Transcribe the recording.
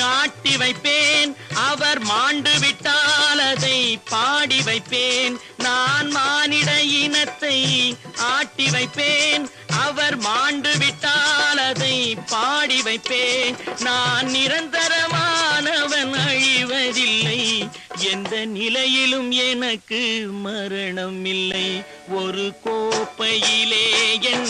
ஆட்டி வைப்பேன். அவர் மாண்டு விட்டால் அதை பாடி வைப்பேன். நான் மானிட இனத்தை ஆட்டி வைப்பேன். அவர் மாண்டு விட்டால் அதை பாடி வைப்பேன். நான் நிரந்தரமானவன் அழிவதில்லை. எந்த நிலையிலும் எனக்கு மரணம் இல்லை. ஒரு கோப்பையிலே என்